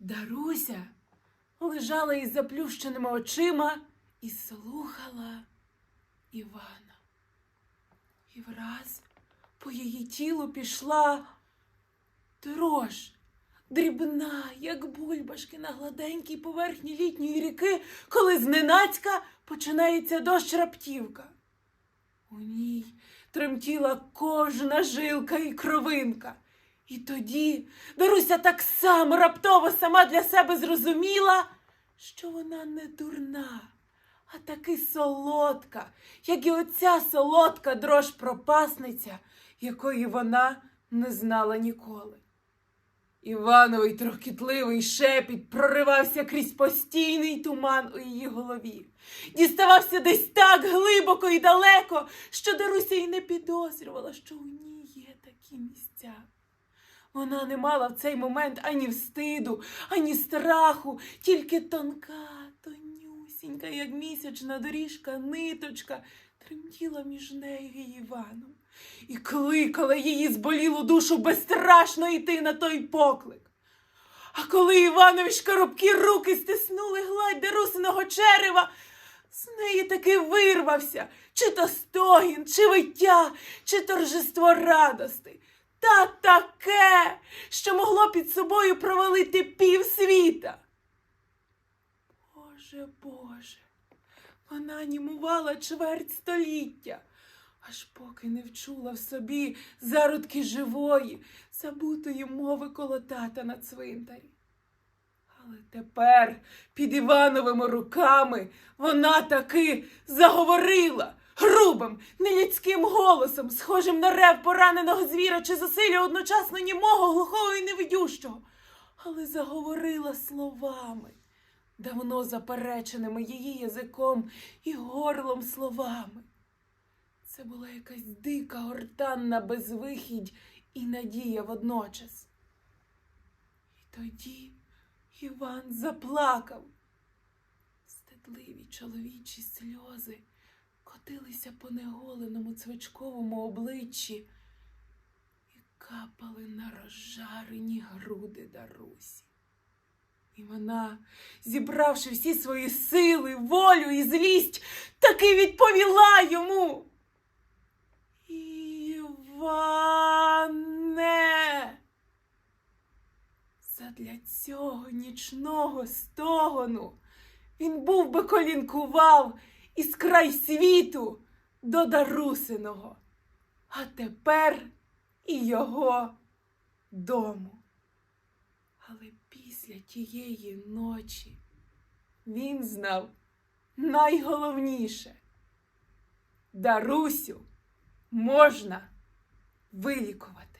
Даруся лежала із заплющеними очима і слухала Івана. І враз по її тілу пішла дрож, дрібна, як бульбашки на гладенькій поверхні літньої ріки, коли зненацька починається дощ раптівка. У ній тремтіла кожна жилка і кровинка. І тоді Даруся так само раптово сама для себе зрозуміла, що вона не дурна, а таки солодка, як і оця солодка дрож пропасниця, якої вона не знала ніколи. Івановий трохкітливий шепіт проривався крізь постійний туман у її голові. Діставався десь так глибоко і далеко, що Даруся й не підозрювала, що у ній є такі місця. Вона не мала в цей момент ані встиду, ані страху, тільки тонка, тонюсінька, як місячна доріжка, ниточка, тремтіла між нею і Іваном і кликала її зболілу душу безстрашно йти на той поклик. А коли Іванові шкаробкі руки стиснули гладь Дарусиного черева, з неї таки вирвався чи то стогін, чи виття, чи торжество радости. Та таке, що могло під собою провалити півсвіта. Боже, Боже, вона німувала чверть століття, аж поки не вчула в собі зародки живої, забутої мови коло тата на цвинтарі. Але тепер під Івановими руками вона таки заговорила грубим, нелюдським голосом, схожим на рев пораненого звіра чи засилля одночасно німого, глухого і невидющого, але заговорила словами, давно запереченими її язиком і горлом словами. Це була якась дика, гортанна безвихідь і надія водночас. І тоді Іван заплакав. Стидливі чоловічі сльози котилися по неголеному цвичковому обличчі і капали на розжарені груди Дарусі. І вона, зібравши всі свої сили, волю і злість, таки відповіла йому. Іване. Задля цього нічного стогону він був би колінкував із край світу до Дарусиного, а тепер і його дому. Але після тієї ночі він знав найголовніше Дарусю можна вилікувати.